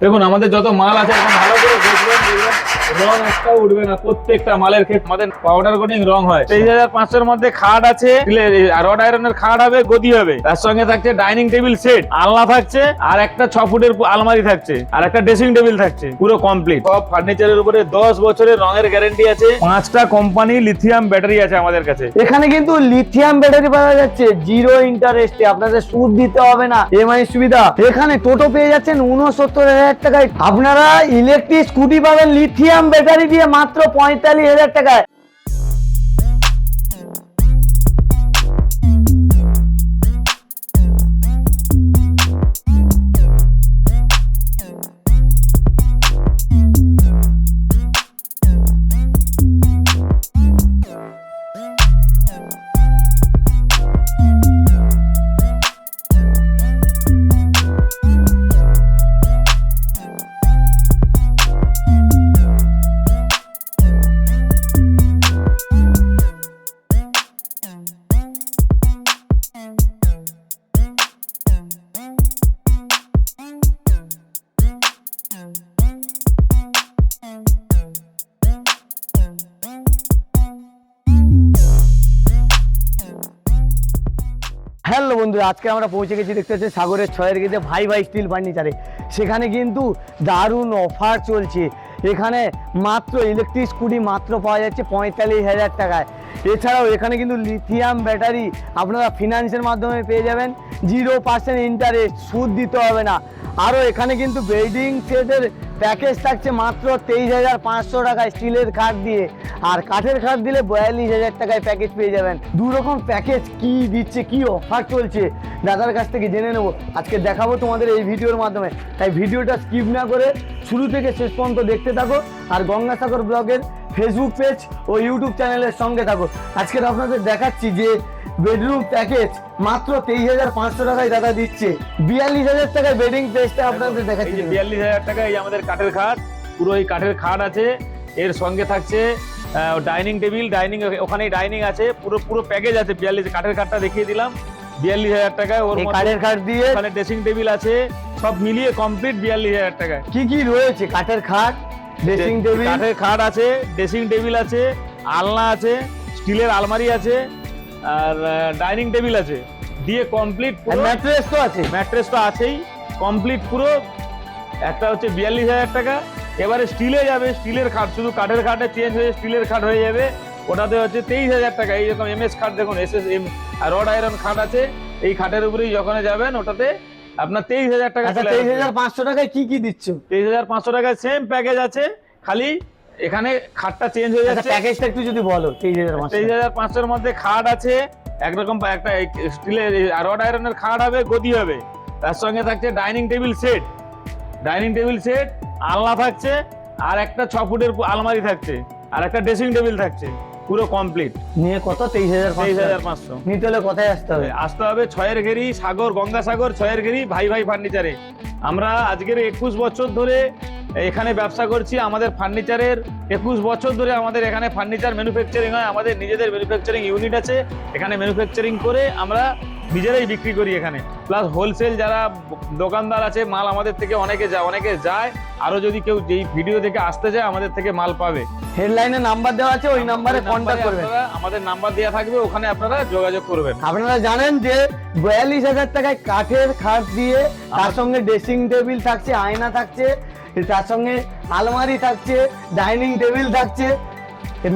দেখুন আমাদের যত মাল আছে ভালো রং একটাও উঠবে না, প্রত্যেকটা মালের ক্ষেত্রে আমাদের পাউডার কোটিং রং হয়। তেইশ হাজার পাঁচশোর মধ্যে খাট আছে রড আয়রনের খাট হবে, গদি হবে। তার সঙ্গে থাকছে ডাইনিং টেবিল সেট আলনা থাকছে, আর একটা ছ ফুটের আলমারি থাকছে, আর একটা ড্রেসিং টেবিল থাকছে, পুরো কমপ্লিট সব ফার্নিচারের উপরে দশ বছরের রঙের গ্যারেন্টি আছে। পাঁচটা কোম্পানি লিথিয়াম ব্যাটারি আছে আমাদের কাছে। এখানে কিন্তু লিথিয়াম ব্যাটারি পাওয়া যাচ্ছে জিরো ইন্টারেস্টে আপনাদের সুদ দিতে হবে না এমআই সুবিধা। এখানে টোটো পেয়ে যাচ্ছেন উনসত্তর হাজার টাকায়। আপনারা ইলেকট্রিক স্কুটি পাবেন লিথিয়াম ব্যাটারি দিয়ে মাত্র পঁয়তাল্লিশ হাজার টাকায়। বন্ধু আজকে আমরা পৌঁছে গেছি দেখতে পাচ্ছি সাগরের ছয়ের গেছে ভাই ভাই স্টিল ফার্নিচারে। সেখানে কিন্তু দারুণ অফার চলছে। এখানে মাত্র ইলেকট্রিক স্কুটি মাত্র পাওয়া যাচ্ছে পঁয়তাল্লিশ হাজার টাকায়। এছাড়াও এখানে কিন্তু লিথিয়াম ব্যাটারি আপনারা ফিনান্সের মাধ্যমে পেয়ে যাবেন। জিরো পার্সেন্ট ইন্টারেস্ট সুদ দিতে হবে না। আরও এখানে কিন্তু বেল্ডিং সেটের প্যাকেজ থাকছে মাত্র তেইশ হাজার পাঁচশো টাকায় স্টিলের কাঠ দিয়ে। আর কাঠের খাট দিলে বয়াল্লিশ হাজার টাকায় প্যাকেজ পেয়ে যাবেন। দু রকম প্যাকেজ কি দিচ্ছে, কি অফার চলছে, দাদার কাছ থেকে জেনে নেব। আজকে দেখাবো তোমাদের এই ভিডিওর মাধ্যমে। তাই ভিডিওটা স্কিপ না করে শুরু থেকে শেষ পর্যন্ত দেখতে থাকো। আর গঙ্গাসাগর ব্লগের ফেসবুক পেজ ও ইউটিউব চ্যানেলের সঙ্গে থাকো। আজকে আপনাদের দেখাচ্ছি যে বেডরুম প্যাকেজ মাত্র তেইশ হাজার পাঁচশো টাকায় দাদা দিচ্ছে। বিয়াল্লিশ হাজার টাকায় বেডিং পেজটা আপনাদের দেখাচ্ছি। বিয়াল্লিশ হাজার টাকা এই আমাদের কাঠের খাট পুরো এই কাঠের খাট আছে। এর সঙ্গে থাকছে ডাইনিং টেবিল ডাইনিং ওখানেই ডাইনিং আছে। পুরো পুরো প্যাকেজ আছে বিয়াল্লিশ কাঠের খাটটা দেখিয়ে দিলাম। বিয়াল্লিশ হাজার টাকায় ওর কাঠের খাট দিয়ে ওখানে ড্রেসিং টেবিল আছে। সব মিলিয়ে কমপ্লিট বিয়াল্লিশ হাজার টাকায়। কি কি রয়েছে কাঠের খাট? ড্রেসিং টেবিল কাঠের খাট আছে ড্রেসিং টেবিল আছে আলনা আছে স্টিলের আলমারি আছে আর ডাইনিং টেবিল আছে। দিয়ে কমপ্লিট ম্যাট্রেস তো আছে। ম্যাট্রেস তো আছেই। কমপ্লিট পুরো একটা হচ্ছে বিয়াল্লিশ হাজার টাকা। এবারে স্টিলে যাবে স্টিলের খাট শুধু কাঠের খাটে চেঞ্জ হয়ে স্টিলের খাট হয়ে যাবে। ওটাতে হচ্ছে তেইশ হাজার টাকা। এইরকম এম এস খাট দেখুন S S M rod iron খাট আছে। এই খাটের উপরেই যখন যাবেন ওটাতে আপনার তেইশ হাজার টাকা আচ্ছা তেইশ হাজার পাঁচশো টাকায় কি কি দিচ্ছ? তেইশ হাজার পাঁচশো টাকায় সেম প্যাকেজ আছে খালি এখানে খাটটা চেঞ্জ হয়ে আচ্ছা যাচ্ছে। প্যাকেজটা একটু যদি বলো তেইশ হাজার তেইশ হাজার পাঁচশোর মধ্যে খাট আছে একরকম একটা স্টিলের রড আয়রনের খাট হবে গদি হবে। তার সঙ্গে থাকছে dining table set dining table set আলনা থাকছে আর একটা ছ ফুটের আলমারি থাকছে আর একটা ড্রেসিং টেবিল থাকছে। পুরো কমপ্লিট নিয়ে কত? তেইশ হাজার তেইশ হাজার পাঁচশো। নিতে হলে কোথায় আসতে হবে? আসতে হবে ছয়ের ঘেরি সাগর গঙ্গাসাগর ছয়ের ঘেরি ভাই ভাই ফার্নিচারে। আমরা আজকের একুশ বছর ধরে এখানে ব্যবসা করছি আমাদের ফার্নিচারের একুশ বছর ধরে আমাদের এখানে ফার্নিচার ম্যানুফ্যাকচারিং হয় আমাদের নিজেদের ম্যানুফ্যাকচারিং ইউনিট আছে এখানে ম্যানুফ্যাকচারিং করে আমরা নিজেরাই বিক্রি করি এখানে। প্লাস হোলসেল যারা দোকানদার আছে মাল আমাদের থেকে অনেকে যায় অনেকে যায় আরও যদি কেউ যেই ভিডিও থেকে আসতে চায় আমাদের থেকে মাল পাবে। হেডলাইনে নাম্বার দেওয়া আছে ওই নাম্বারে কন্ট্যাক্ট করবেন। আমাদের নাম্বার দেওয়া থাকবে ওখানে আপনারা যোগাযোগ করবেন। আপনারা জানেন যে বয়াল্লিশ হাজার টাকায় কাঠের খাট দিয়ে তার সঙ্গে ড্রেসিং টেবিল থাকছে আয়না থাকছে তার সঙ্গে আলমারি থাকছে ডাইনিং টেবিল থাকছে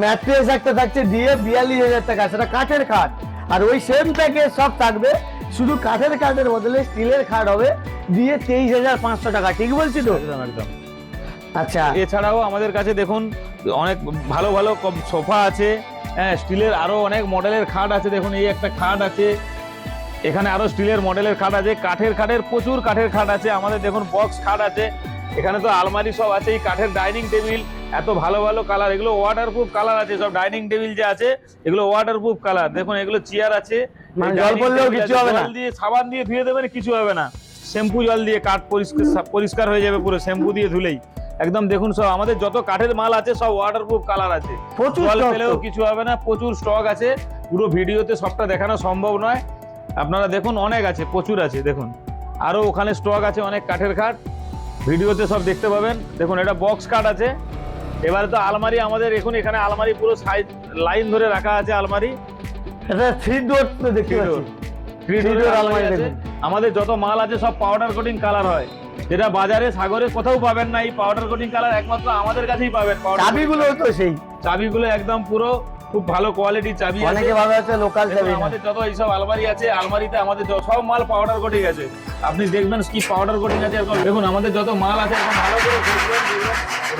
ম্যাট্রেস একটা থাকছে দিয়ে বিয়াল্লিশ হাজার টাকা সেটা কাঠের খাট। আর ওই সেম প্যাকেজ সব থাকবে শুধু কাঠের খাটের বদলে স্টিলের খাট হবে দিয়ে তেইশ হাজার পাঁচশো টাকা ঠিক বলছি তো? একদম একদম। আচ্ছা। এছাড়াও আমাদের কাছে দেখুন অনেক ভালো ভালো সোফা আছে হ্যাঁ স্টিলের আরও অনেক মডেলের খাট আছে দেখুন এই একটা খাট আছে। এখানে আরও স্টিলের মডেলের খাট আছে কাঠের খাটের প্রচুর কাঠের খাট আছে আমাদের দেখুন বক্স খাট আছে। এখানে তো আলমারি সব আছে এই কাঠের ডাইনিং টেবিল এত ভালো ভালো কালার এগুলো ওয়াটারপ্রুফ কালার আছে সব ডাইনিং টেবিল যে আছে এগুলো ওয়াটারপ্রুফ কালার। দেখুন এগুলো চেয়ার আছে মানে জল পড়লেও কিছু হবে না? জল দিয়ে সাবান দিয়ে ধুয়ে দেবেন কিছু হবে না। শ্যাম্পু জল দিয়ে কাঠ পরিষ্কার পরিষ্কার হয়ে যাবে পুরো শ্যাম্পু দিয়ে ধুলেই। একদম দেখুন সব আমাদের যত কাঠের মাল আছে সব ওয়াটারপ্রুফ কালার আছে। প্রচুর জল পেলেও কিছু হবে না প্রচুর স্টক আছে। পুরো ভিডিওতে সবটা দেখানো সম্ভব নয়। আপনারা দেখুন অনেক আছে প্রচুর আছে দেখুন। আরও ওখানে স্টক আছে অনেক কাঠের খাট। ভিডিওতে সব দেখতে পাবেন। দেখুন এটা বক্স কাট আছে। এবারে তো আলমারি আমাদের এখন এখানে আলমারি পুরো সাইজ লাইন ধরে রাখা আছে আলমারি। এটা থ্রি ডোর তো দেখতে door door আলমারি। আমাদের যত মাল আছে সব পাউডার কোটিং কালার হয়। যেটা বাজারে সাগরে কোথাও পাবেন না এই পাউডার কোটিং কালার একমাত্র আমাদের কাছেই পাবেন চাবিগুলো তো সেই। চাবিগুলো একদম পুরো খুব ভালো কোয়ালিটির চাবি আছে। অনেকে ভাবে আছে লোকাল চাবি আমাদের যত এইসব আলমারি আছে আলমারিতে আমাদের যত- সব মাল পাউডার কোটিং আছে আপনি দেখবেন কি পাউডার কোটিং আছে এরকম দেখুন আমাদের যত মাল আছে এখন ভালো করে দেখবেন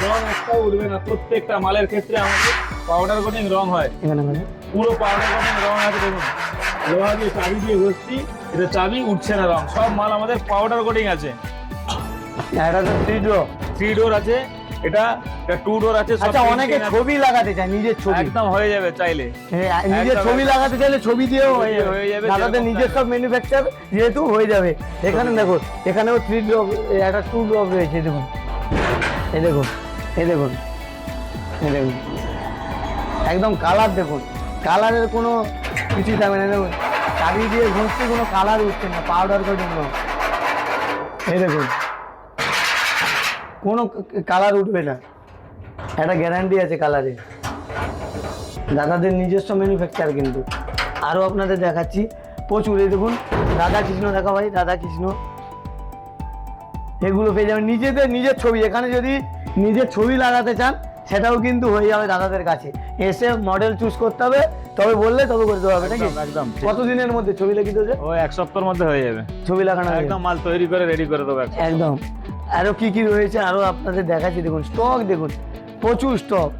রং একটাও উঠবে না প্রত্যেকটা মালের ক্ষেত্রে আমাদের পাউডার কোটিং রং হয়। এখানে মানে পুরো পাউডার কোটিং রং আছে দেখুন। লোহা দিয়ে চাবি দিয়ে ঘষছি এটা চাবি উঠছে না রং। সব মাল আমাদের পাউডার কোটিং আছে। এটা তো থ্রি ডোর থ্রি ডোর আছে। এটা টু ডোর আছে আচ্ছা অনেকে ছবি লাগাতে চায় নিজের ছবি। একদম হয়ে যাবে চাইলে। হ্যাঁ, নিজের ছবি লাগাতে চাইলে ছবি দিয়েও হয়ে যাবে। হয়ে যাবে, দাদাদের নিজস্ব ম্যানুফ্যাকচার যেহেতু হয়ে যাবে। এখানে দেখো এখানেও থ্রি ড্রপ একটা টু ড্রপ রয়েছে দেখুন। এই দেখুন এই দেখুন এই দেখুন। একদম কালার দেখুন। কালারের কোনো কিছুই থাকবে না দেখুন। চাবি দিয়ে ঘষতে কোনো কালার উঠছে না পাউডার করে এই দেখুন। কোনো কালার উঠবে না। একটা গ্যারান্টি আছে কালারের দাদাদের নিজস্ব ম্যানুফ্যাকচার কিন্তু। আরও আপনাদের দেখাচ্ছি। প্রচুর এই দেখুন রাধা কৃষ্ণ দেখা ভাই রাধা কৃষ্ণ। এগুলো পেয়ে যাবেন নিজেদের নিজের ছবি। এখানে যদি নিজের ছবি লাগাতে চান সেটাও কিন্তু হয়ে যাবে দাদাদের কাছে। এসে মডেল চুজ করতে হবে তবে বললে তবে করতে হবে নাকি? একদম, কতদিনের মধ্যে ছবি লিখিত হচ্ছে ও এক সপ্তাহের মধ্যে হয়ে যাবে। ছবি লাগানো একদম মাল তৈরি করে রেডি করে দেবো একদম। আরও কি কি রয়েছে আরও আপনাদের দেখাচ্ছি। দেখুন স্টক দেখুন প্রচুর স্টক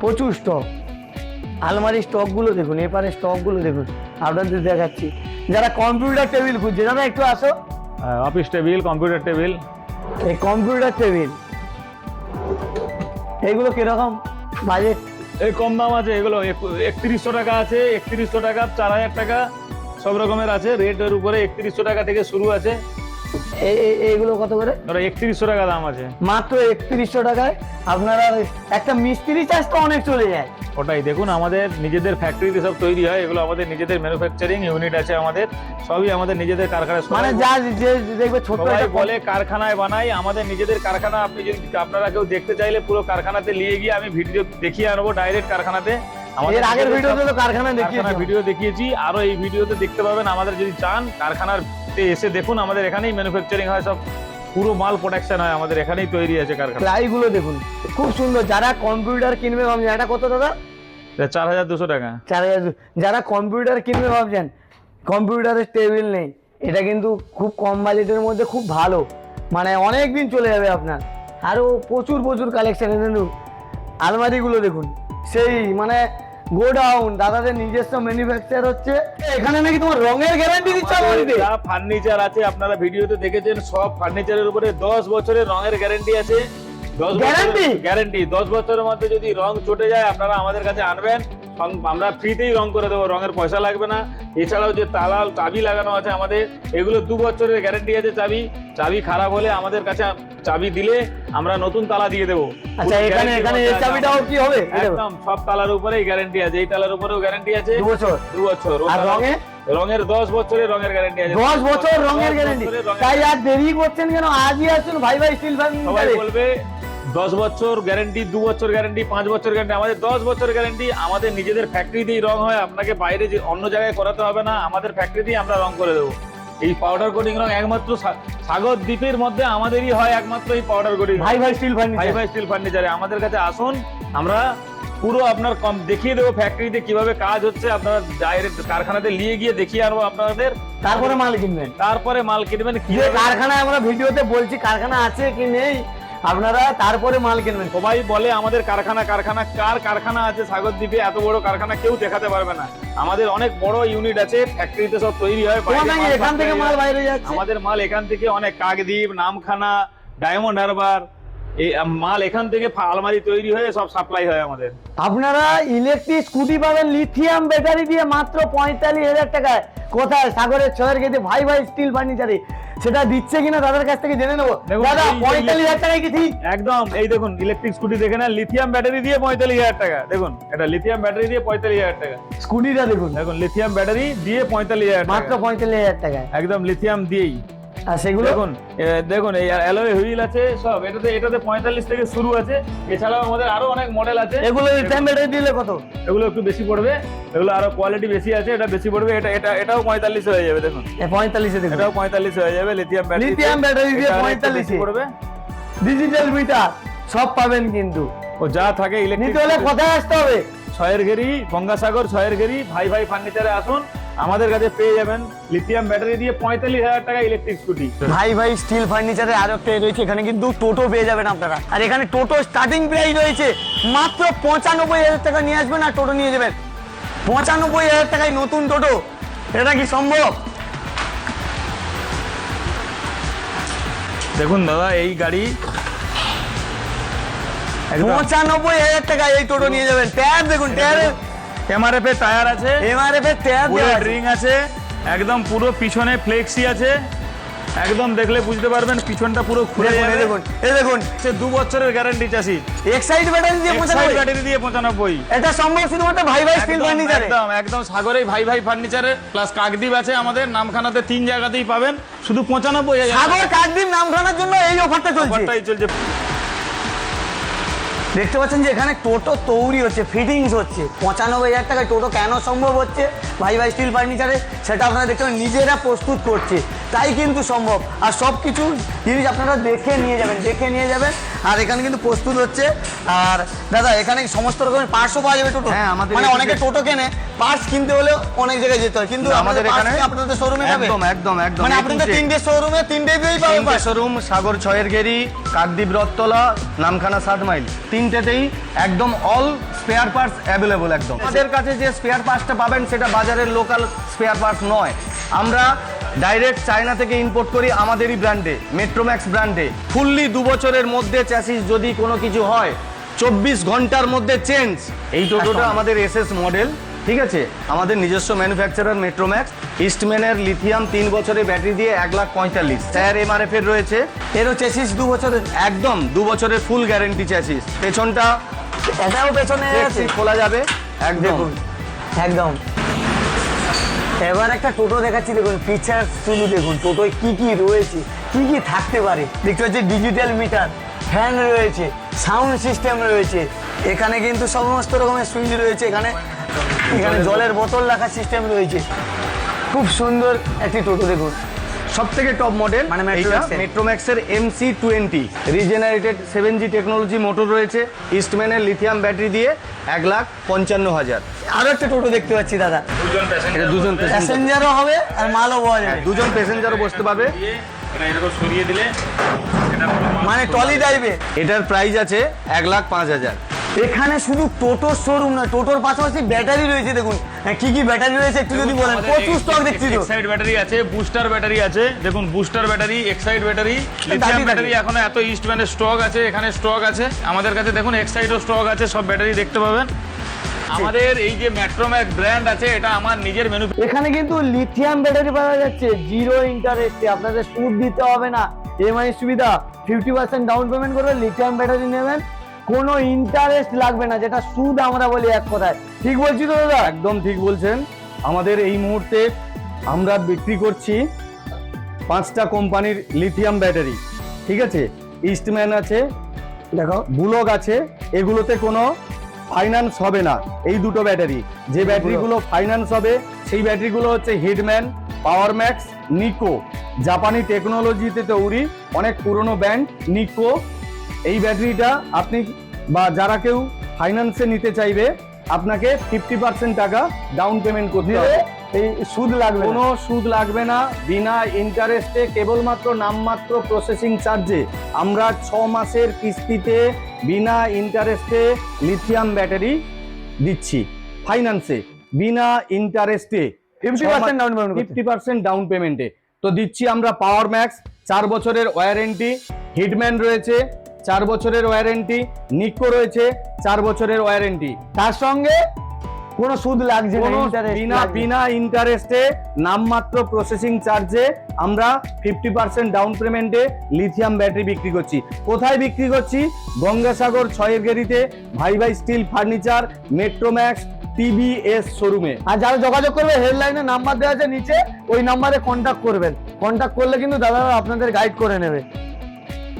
প্রচুর স্টক আলমারির স্টকগুলো দেখুন এপারে স্টকগুলো দেখুন আপনাদের দেখাচ্ছি। যারা কম্পিউটার টেবিল খুঁজছে দাদা একটু আসো। অফিস টেবিল কম্পিউটার টেবিল এই কম্পিউটার টেবিল এইগুলো কীরকম বাজেট এই কম দাম আছে এগুলো একত্রিশশো টাকা আছে একত্রিশশো টাকা চার হাজার টাকা সব রকমের আছে। রেটের উপরে একত্রিশশো টাকা থেকে শুরু আছে। এইগুলো কত করে? ধরো একত্রিশশো টাকা দাম আছে। মাত্র একত্রিশশো টাকায় আপনারা একটা মিস্ত্রি চার্জ তো অনেক চলে যায়। ওটাই দেখুন আমাদের নিজেদের ফ্যাক্টরিতে সব তৈরি হয় এগুলো আমাদের নিজেদের ম্যানুফ্যাকচারিং ইউনিট আছে আমাদের সবই আমাদের নিজেদের কারখানায় মানে যা যে দেখবে ছোট বলে কারখানায় বানাই আমাদের নিজেদের কারখানা আপনি যদি আপনারা কেউ দেখতে চাইলে পুরো কারখানাতে নিয়ে গিয়ে আমি ভিডিও দেখিয়ে আনব ডাইরেক্ট কারখানাতে। এর আগের ভিডিওতে তো কারখানা দেখিয়েছি। ভিডিও দেখিয়েছি। আরও এই ভিডিওতে দেখতে পাবেন। আমাদের যদি চান কারখানার তে এসে দেখুন আমাদের এখানেই ম্যানুফ্যাকচারিং হয় সব পুরো মাল প্রোডাকশন হয় আমাদের এখানেই তৈরি আছে কারখানা। প্লাইগুলো দেখুন খুব সুন্দর। যারা কম্পিউটার কিনবে ভাবছেন এটা কত দাদা? চার হাজার দুশো টাকা। চার হাজার যারা কম্পিউটার কিনবে ভাবছেন কম্পিউটারের টেবিল নেই। এটা কিন্তু খুব কম বাজেটের মধ্যে খুব ভালো। মানে অনেক দিন চলে যাবে আপনার। আরও প্রচুর প্রচুর কালেকশন দেখুন আলমারিগুলো দেখুন সেই মানে গোডাউন দাদাদের নিজস্ব ম্যানুফ্যাকচার হচ্ছে। এখানে নাকি তোমার রঙের গ্যারান্টি দিচ্ছে আমাদের যা ফার্নিচার আছে আপনারা ভিডিওতে দেখেছেন সব ফার্নিচারের উপরে দশ বছরের রঙের গ্যারান্টি আছে। দশ গ্যারান্টি গ্যারান্টি দশ বছরের মধ্যে যদি রং চটে যায় আপনারা আমাদের কাছে আনবেন। আমরা ফ্রিতেই রং করে দেবো রঙের পয়সা লাগবে না। এছাড়াও যে তালাল চাবি লাগানো আছে আমাদের এগুলো দু বছরের গ্যারেন্টি আছে চাবি। চাবি খারাপ হলে আমাদের কাছে চাবি দিলে আমরা নতুন তালা দিয়ে দেবো। আচ্ছা এখানে এখানে এই চাবিটাও কি হবে? একদম সব তালার উপরেই গ্যারেন্টি আছে। এই তালার উপরেও গ্যারেন্টি আছে। দু বছর। দু বছর। আর রঙে? রঙের দশ বছরের রঙের গ্যারেন্টি আছে। দশ বছর রঙের গ্যারান্টি তাই আর দেরি করছেন কেন? আজই আসুন ভাই ভাই স্টিল সবাই বলবে দশ বছর গ্যারেন্টি দু বছর গ্যারেন্টি পাঁচ বছর গ্যারেন্টি আমাদের দশ বছর গ্যারেন্টি আমাদের নিজেদের ফ্যাক্টরিতেই রং হয়। আপনাকে বাইরে যে অন্য জায়গায় করাতে হবে না আমাদের ফ্যাক্টরিতেই আমরা রং করে দেবো। এই পাউডার কোটিং রং একমাত্র সাগর দ্বীপের মধ্যে আমাদেরই হয় একমাত্র এই পাউডার কোটিং ভাই ভাই স্টিল ভাই ফার্নিচার ভাই স্টিল ফার্নিচারে আমাদের কাছে আসুন আমরা পুরো আপনার কম দেখিয়ে দেবো ফ্যাক্টরিতে কীভাবে কাজ হচ্ছে। আপনারা ডাইরেক্ট কারখানাতে নিয়ে গিয়ে দেখিয়ে আনব আপনাদের। তারপরে মাল কিনবেন। তারপরে মাল কিনবেন কি কারখানায় আমরা ভিডিওতে বলছি কারখানা আছে কি নেই? আপনারা তারপরে মাল কিনবেন। সবাই বলে আমাদের কারখানা কারখানা কার কারখানা আছে সাগর দ্বীপে এত বড় কারখানা কেউ দেখাতে পারবে না। আমাদের অনেক বড় ইউনিট আছে ফ্যাক্টরিতে সব তৈরি হয় এখান থেকে মাল বাইরে যাচ্ছে? আমাদের মাল এখান থেকে অনেক কাকদ্বীপ নামখানা ডায়মন্ড হারবার এই মাল এখান থেকে আলমারি তৈরি হয়ে সব সাপ্লাই হয় আমাদের। আপনারা ইলেকট্রিক স্কুটি পাবেন লিথিয়াম ব্যাটারি দিয়ে মাত্র পঁয়তাল্লিশ হাজার টাকায়। কোথায়? সাগরের ছয়ের গেতে ভাই ভাই স্টিল ফার্নিচারে সেটা দিচ্ছে কিনা দাদার কাছ থেকে জেনে নেব। দাদা পঁয়তাল্লিশ হাজার টাকায় কি ঠিক? একদম এই দেখুন ইলেকট্রিক স্কুটি দেখে না লিথিয়াম ব্যাটারি দিয়ে পঁয়তাল্লিশ হাজার টাকা। দেখুন এটা লিথিয়াম ব্যাটারি দিয়ে পঁয়তাল্লিশ হাজার টাকা। স্কুটিটা দেখুন। দেখুন লিথিয়াম ব্যাটারি দিয়ে পঁয়তাল্লিশ হাজার মাত্র পঁয়তাল্লিশ হাজার টাকা একদম লিথিয়াম দিয়েই। আর সেগুলো? দেখুন দেখুন এই অ্যালয় হুইল আছে সব এটাতে এটাতে পঁয়তাল্লিশ থেকে শুরু আছে। এছাড়াও আমাদের আরও অনেক মডেল আছে। এগুলো দিলে কত? এগুলো একটু বেশি পড়বে এগুলো আরও কোয়ালিটি বেশি আছে এটা বেশি পড়বে এটা এটা এটাও পঁয়তাল্লিশ হয়ে যাবে দেখুন। পঁয়তাল্লিশে দেখুন। এটাও পঁয়তাল্লিশ হয়ে যাবে লিথিয়াম ব্যাটারি লিথিয়াম ব্যাটারি দিয়ে পঁয়তাল্লিশ। পড়বে। ডিজিটাল মিটার সব পাবেন কিন্তু। ও যা থাকে নিতে হলে ইলেকট্রিক কোথায় আসতে হবে? ছয়ের গেরি গঙ্গাসাগর ছয়ের গেরি ভাই ভাই ফার্নিচারে আসুন। আমাদের কাছে পেয়ে যাবেন লিথিয়াম ব্যাটারি দিয়ে পঁয়তাল্লিশ হাজার টাকা ইলেকট্রিক স্কুটি ভাই ভাই স্টিল ফার্নিচারে আরও একটা রয়েছে এখানে কিন্তু টোটো পেয়ে যাবেন আপনারা। আর এখানে টোটো স্টার্টিং প্রাইস রয়েছে মাত্র পঁচানব্বই হাজার টাকা নিয়ে আসবেন আর টোটো নিয়ে যাবেন। পঁচানব্বই হাজার টাকায় নতুন টোটো এটা কি সম্ভব? দেখুন দাদা এই গাড়ি পঁচানব্বই হাজার টাকায় এই টোটো নিয়ে যাবেন। ট্যাব দেখুন ট্যাবের এমআরএফ এর টায়ার আছে। এমআরএফ এর ট্যাব বুলেট রিং আছে। একদম পুরো পিছনে ফ্লেক্সি আছে। একদম দেখলে বুঝতে পারবেন পিছনটা পুরো খুলে দেখুন যাবে। দেখুন এই দেখুন। সে দু বছরের গ্যারান্টি চাষি। এক্সাইড ব্যাটারি দিয়ে পঁচানব্বই ব্যাটারি দিয়ে পঁচানব্বই এটা সম্ভব শুধুমাত্র ভাই ভাই স্টিল ফার্নিচারে একদম একদম সাগরেই ভাই ভাই ফার্নিচারে প্লাস কাকদ্বীপ আছে আমাদের নামখানাতে তিন জায়গাতেই পাবেন। শুধু পঁচানব্বই হাজার। সাগর কাকদ্বীপ নামখানার জন্য এই অফারটা চলছে। অফারটাই চলছে। দেখতে পাচ্ছেন যে এখানে টোটো তৈরি হচ্ছে ফিটিংস হচ্ছে। পঁচানব্বই হাজার টাকায় টোটো কেন সম্ভব হচ্ছে? ভাই ভাই স্টিল ফার্নিচারে সেটা আপনারা দেখতে পাবেন নিজেরা প্রস্তুত করছে। তাই কিন্তু সম্ভব। আর সব কিছু জিনিস আপনারা দেখে নিয়ে যাবেন, দেখে নিয়ে যাবেন। আর এখানে কিন্তু প্রস্তুত হচ্ছে। আর দাদা এখানে সমস্ত রকমের পার্টসও পাওয়া যাবে টোটো। হ্যাঁ, আমাদের মানে অনেকে টোটো কেনে পার্টস কিনতে হলে অনেক জায়গায় যেতে হয়। কিন্তু আমাদের এখানে আপনাদের শোরুমে পাবে? একদম একদম একদম মানে আপনাদের। তিনটে। শোরুমে তিনটেই পাবে তিনটে শোরুম সাগর ছয়ের গেরি কাকদ্বীপ রথতলা নামখানা সাত মাইল। তিনটেতেই একদম অল স্পেয়ার পার্টস অ্যাভেলেবল একদম। আমাদের কাছে যে স্পেয়ার পার্টসটা পাবেন সেটা বাজারের লোকাল স্পেয়ার পার্টস নয়। আমরা ডাইরেক্ট চায়না থেকে ইম্পোর্ট করি আমাদেরই ব্র্যান্ডে মেট্রোম্যাক্স ব্র্যান্ডে ফুললি দু বছরের মধ্যে চ্যাসিস যদি কোনো কিছু হয় চব্বিশ ঘণ্টার মধ্যে চেঞ্জ এই টোটোটা। আমাদের এসএস মডেল ঠিক আছে? আমাদের নিজস্ব ম্যানুফ্যাকচারার মেট্রোম্যাক্স ইস্টম্যানের লিথিয়াম তিন বছরের ব্যাটারি দিয়ে এক লাখ পঁয়তাল্লিশ। স্যার এমআরএফ এর রয়েছে। এরও চেসিস দু বছরের একদম দু বছরের ফুল গ্যারেন্টি চ্যাসিস পেছনটা এটাও পেছনে খোলা যাবে। একদম। একদম। এবার একটা টোটো দেখাচ্ছি, দেখুন ফিচার শুধু দেখুন, টোটোয় কি কি রয়েছে, কি কি থাকতে পারে। দেখতে হচ্ছে ডিজিটাল মিটার ফ্যান রয়েছে সাউন্ড সিস্টেম রয়েছে, এখানে কিন্তু সমস্ত রকমের সুইচ রয়েছে, এখানে এখানে জলের বোতল রাখার সিস্টেম রয়েছে। খুব সুন্দর একটি টোটো, দেখুন। সব থেকে টপ মডেল মানে মেট্রোম্যাক্সের MC twenty regenerated seven G technology motor রয়েছে ইস্টম্যানের লিথিয়াম ব্যাটারি দিয়ে এক লাখ পঞ্চান্ন হাজার। আরও একটা টোটো দেখতে পাচ্ছি দাদা। দুজন এটা দুজন প্যাসেঞ্জারও হবে আর মালও পাওয়া যাবে। দুজন প্যাসেঞ্জারও বসতে পারবে। এরকম সরিয়ে দিলে মানে টলি টাইপের এটার প্রাইস আছে এক লাখ পাঁচ হাজার। এখানে শুধু টোটোর শোরুম নয় টোটোর পাশাপাশি ব্যাটারি রয়েছে দেখুন। হ্যাঁ, কি কি ব্যাটারি রয়েছে একটু যদি বলেন? প্রচুর স্টক দেখছি তো। এক্সাইড ব্যাটারি আছে বুস্টার ব্যাটারি আছে। দেখুন booster battery Exide battery lithium battery. এখনও এত ইস্টম্যানের স্টক আছে এখানে স্টক আছে। আমাদের কাছে দেখুন এক্সাইডও স্টক আছে সব ব্যাটারি দেখতে পাবেন। আমাদের এই যে ম্যাট্রোম্যাক ব্র্যান্ড আছে এটা আমার নিজের মেনু এখানে কিন্তু লিথিয়াম ব্যাটারি পাওয়া যাচ্ছে জিরো ইন্টারেস্টে আপনাদের সুদ দিতে হবে না। এমআই সুবিধা ফিফটি পার্সেন্ট ডাউন পেমেন্ট করবে লিথিয়াম ব্যাটারি নেবেন। কোনো ইন্টারেস্ট লাগবে না যেটা সুদ আমরা বলি এক কথায়। ঠিক বলছি তো দাদা? একদম ঠিক বলছেন। আমাদের এই মুহূর্তে আমরা বিক্রি করছি পাঁচটা কোম্পানির লিথিয়াম ব্যাটারি ঠিক আছে? ইস্টম্যান আছে দেখো। বুলক আছে এগুলোতে কোনো ফাইন্যান্স হবে না এই দুটো ব্যাটারি যে ব্যাটারিগুলো ফাইন্যান্স হবে সেই ব্যাটারিগুলো হচ্ছে হিটম্যান পাওয়ার ম্যাক্স নিকো জাপানি টেকনোলজিতে তৈরি অনেক পুরনো ব্র্যান্ড নিকো ব্যাটারিটা আপনি বা যারা কেউ ফাইন্যান্সে নিতে চাইবে আপনাকে ফিফটি পার্সেন্ট টাকা ডাউন পেমেন্ট করতে হবে। এই সুদ লাগবে কোনো সুদ লাগবে না বিনা ইন্টারেস্টে কেবলমাত্র নামমাত্র প্রসেসিং চার্জে আমরা ছ মাসের কিস্তিতে বিনা ইন্টারেস্টে লিথিয়াম ব্যাটারি দিচ্ছি ফাইন্যান্সে বিনা ইন্টারেস্টে 50% down payment করতে। ফিফটি পার্সেন্ট ডাউন পেমেন্টে তো দিচ্ছি আমরা পাওয়ার ম্যাক্স চার বছরের ওয়ারেন্টি হিটম্যান রয়েছে। চার বছরের ওয়ারেন্টি নিকো রয়েছে চার বছরের ওয়ারেন্টি। তার সঙ্গে কোনো সুদ লাগছে বিনা বিনা ইন্টারেস্টে নামমাত্র প্রসেসিং চার্জে আমরা ফিফটি পার্সেন্ট ডাউন পেমেন্টে লিথিয়াম ব্যাটারি বিক্রি করছি। কোথায় বিক্রি করছি? গঙ্গাসাগর ছয়ের গেরিতে ভাই ভাই স্টিল ফার্নিচার মেট্রোম্যাক্স টিভিএস শোরুমে আর যারা যোগাযোগ করবে হেডলাইনে নাম্বার দেওয়া আছে নিচে ওই নাম্বারে কন্ট্যাক্ট করবেন। কন্ট্যাক্ট করলে কিন্তু দাদারা আপনাদের গাইড করে নেবে।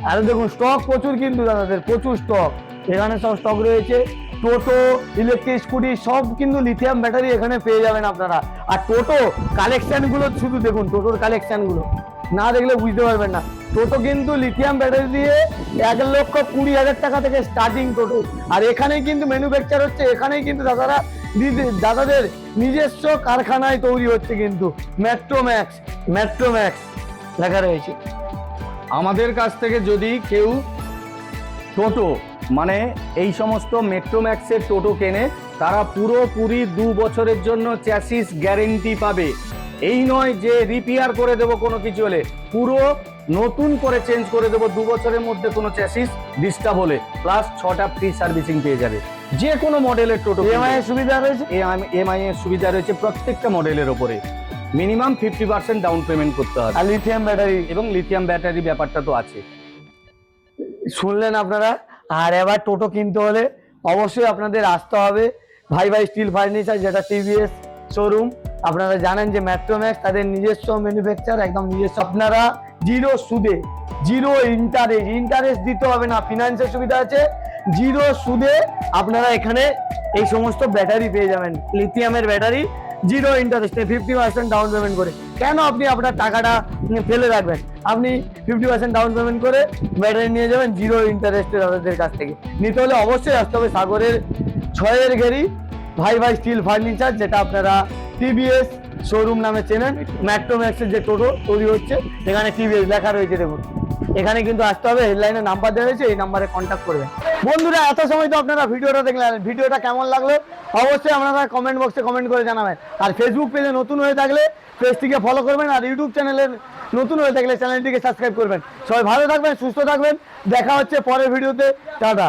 আর দেখুন স্টক প্রচুর কিন্তু দাদাদের, প্রচুর স্টক এখানে সব স্টক রয়েছে। টোটো ইলেকট্রিক স্কুটি সব কিন্তু লিথিয়াম ব্যাটারি এখানে পেয়ে যাবেন আপনারা। আর টোটো কালেকশনগুলো শুধু দেখুন, টোটোর কালেকশনগুলো না দেখলে বুঝতে পারবেন না। টোটো কিন্তু লিথিয়াম ব্যাটারি দিয়ে এক লক্ষ কুড়ি হাজার টাকা থেকে স্টার্টিং টোটো। আর এখানেই কিন্তু ম্যানুফ্যাকচার হচ্ছে, এখানেই কিন্তু দাদারা দাদাদের নিজস্ব কারখানায় তৈরি হচ্ছে কিন্তু। মেট্রো ম্যাক্স মেট্রো ম্যাক্স লেখা রয়েছে। আমাদের কাছ থেকে যদি কেউ টোটো মানে এই সমস্ত মেট্রোম্যাক্সের টোটো কেনে তারা পুরোপুরি দু বছরের জন্য চ্যাসিস গ্যারেন্টি পাবে। এই নয় যে রিপেয়ার করে দেবো কোনো কিছু হলে পুরো নতুন করে চেঞ্জ করে দেবো দু বছরের মধ্যে কোনো চ্যাসিস ডিস্টার্ব হলে প্লাস ছটা ফ্রি সার্ভিসিং পেয়ে যাবে। যে কোনো মডেলের টোটো ইএমআই এর সুবিধা রয়েছে? এমআই এর সুবিধা রয়েছে প্রত্যেকটা মডেলের ওপরে। Minimum fifty percent down payment করতে হবে। আর লিথিয়াম ব্যাটারি এবং লিথিয়াম ব্যাটারি ব্যাপারটা তো আছে। শুনলেন আপনারা? আর এবার টোটো কিনতে হলে অবশ্যই আপনাদের আসতে হবে। ভাই ভাই স্টিল ফার্নিচার যেটা টিভিএস শোরুম আপনারা জানেন যে ম্যাট্রোম্যাক্স তাদের নিজস্ব ম্যানুফ্যাকচার একদম নিজস্ব। আপনারা জিরো সুদে জিরো ইন্টারেস্ট ইন্টারেস্ট দিতে হবে না ফিনান্সের সুবিধা আছে। জিরো সুদে আপনারা এখানে এই সমস্ত ব্যাটারি পেয়ে যাবেন। লিথিয়ামের ব্যাটারি জিরো ইন্টারেস্টে ফিফটি পার্সেন্ট ডাউন পেমেন্ট করে। কেন আপনি আপনার টাকাটা ফেলে রাখবেন? আপনি ফিফটি পার্সেন্ট ডাউন পেমেন্ট করে ব্যাটারি নিয়ে যাবেন জিরো ইন্টারেস্টে তাদের কাছ থেকে। নিতে হলে অবশ্যই আসতে হবে সাগরের ছয়ের গেরি ভাই ভাই স্টিল ফার্নিচার যেটা আপনারা টিভিএস শোরুম নামে চেনেন ম্যাট্রোম্যাক্সের যে টোটো তৈরি হচ্ছে। সেখানে টিভিএস লেখা রয়েছে দেখুন। এখানে কিন্তু আসতে হবে হেডলাইনে নাম্বার দেওয়া হয়েছে, এই নাম্বারে কন্ট্যাক্ট করবেন। বন্ধুরা, এত সময় তো আপনারা ভিডিওটা দেখলেন, ভিডিওটা কেমন লাগল অবশ্যই আপনারা কমেন্ট বক্সে কমেন্ট করে জানাবেন। আর ফেসবুক পেজে নতুন হয়ে থাকলে পেজটিকে ফলো করবেন, আর ইউটিউব চ্যানেলের নতুন হয়ে থাকলে চ্যানেলটিকে সাবস্ক্রাইব করবেন। সবাই ভালো থাকবেন, সুস্থ থাকবেন, দেখা হচ্ছে পরের ভিডিওতে টাটা।